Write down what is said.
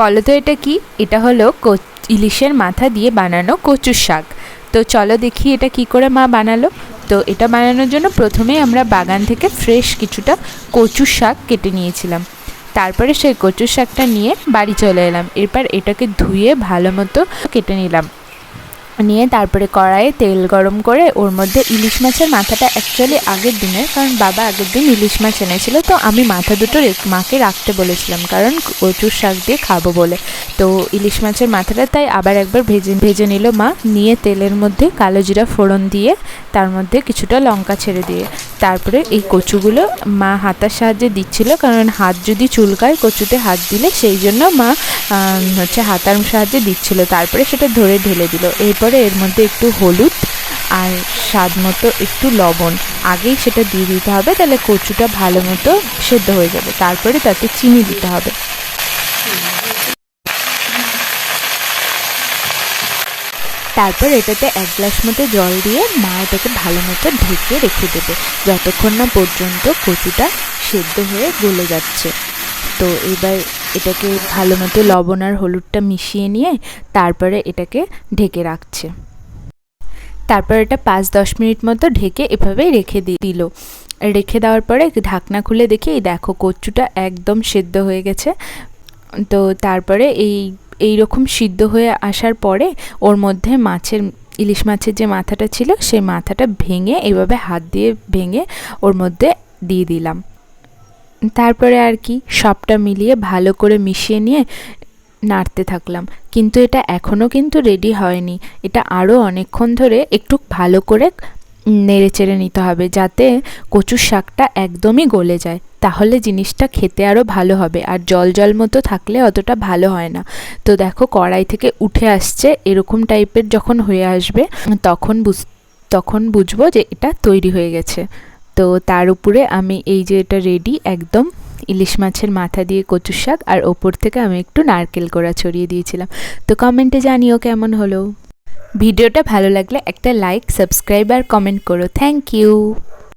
বলো তো এটা কি? এটা হলো ইলিশের মাথা দিয়ে বানানো কচু শাক। তো চলো দেখি এটা কি করে মা বানালো। তো এটা বানানোর জন্য প্রথমে আমরা বাগান থেকে ফ্রেশ কিছুটা কচু শাক কেটে নিয়েছিলাম। তারপরে সেই কচু শাকটা নিয়ে বাড়ি চলে এলাম। এরপর এটাকে ধুয়ে ভালো মতো কেটে নিলাম। নিয়ে তারপরে কড়াইয়ে তেল গরম করে ওর মধ্যে ইলিশ মাছের মাথাটা অ্যাকচুয়ালি আগের দিনের, কারণ বাবা আগের দিন ইলিশ মাছ এনেছিল, তো আমি মাথা দুটো মাকে রাখতে বলেছিলাম, কারণ কচুর শাক দিয়ে খাব বলে। তো ইলিশ মাছের মাথাটা তাই আবার একবার ভেজে ভেজে নিল মা, নিয়ে তেলের মধ্যে কালো জিরা ফোড়ন দিয়ে তার মধ্যে কিছুটা লঙ্কা ছেড়ে দিয়ে, তারপরে এই কচুগুলো মা হাতার সাহায্যে দিচ্ছিল, কারণ হাত যদি চুলকায় কচুতে হাত দিলে সেই জন্য মা হচ্ছে হাতার সাহায্যে দিচ্ছিল, তারপরে সেটা ধরে ঢেলে দিল। এরপরে এর মধ্যে একটু হলুদ আর স্বাদ মতো একটু লবণ। আগেই সেটা দিয়ে দিতে হবে, তাহলে কচুটা ভালো মতো সেদ্ধ হয়ে যাবে। তারপরে তাতে চিনি দিতে হবে। তারপর এটাতে এক গ্লাস মতো জল দিয়ে মা এটাকে ভালো মতো ঢেকে রেখে দেবে, যতক্ষণ না পর্যন্ত কচুটা সেদ্ধ হয়ে গলে যাচ্ছে। তো এবার এটাকে ভালো মতো লবণ আর হলুদটা মিশিয়ে নিয়ে তারপরে এটাকে ঢেকে রাখছে। তারপর এটা পাঁচ দশ মিনিট মতো ঢেকে এভাবেই রেখে দিল। রেখে দেওয়ার পরে ঢাকনা খুলে দেখি, এই দেখো কচুটা একদম সেদ্ধ হয়ে গেছে। তো তারপরে এই এই রকম সিদ্ধ হয়ে আসার পরে ওর মধ্যে মাছের, ইলিশ মাছের যে মাথাটা ছিল, সেই মাথাটা ভেঙে এভাবে হাত দিয়ে ভেঙে ওর মধ্যে দিয়ে দিলাম। তারপরে আর কি সবটা মিলিয়ে ভালো করে মিশিয়ে নিয়ে নাড়তে থাকলাম। কিন্তু এটা এখনও কিন্তু রেডি হয়নি। এটা আরও অনেকক্ষণ ধরে একটু ভালো করে নেড়ে চেড়ে নিতে হবে যাতে কচুর শাকটা একদমই গলে যায়। তাহলে জিনিসটা খেতে আরও ভালো হবে আর জল জল মতো থাকলে অতটা ভালো হয় না। তো দেখো কড়াই থেকে উঠে আসছে এরকম টাইপের যখন হয়ে আসবে, তখন বুঝ, তখন বুঝব যে এটা তৈরি হয়ে গেছে। তো তার উপরে আমি এই যে এটা রেডি একদম ইলিশ মাছের মাথা দিয়ে কচু শাক, আর ওপর থেকে আমি একটু নারকেল কোড়া ছড়িয়ে দিয়েছিলাম। তো কমেন্টে জানিও কেমন হলো। ভিডিওটা ভালো লাগলে একটা লাইক সাবস্ক্রাইব আর কমেন্ট করো। Thank you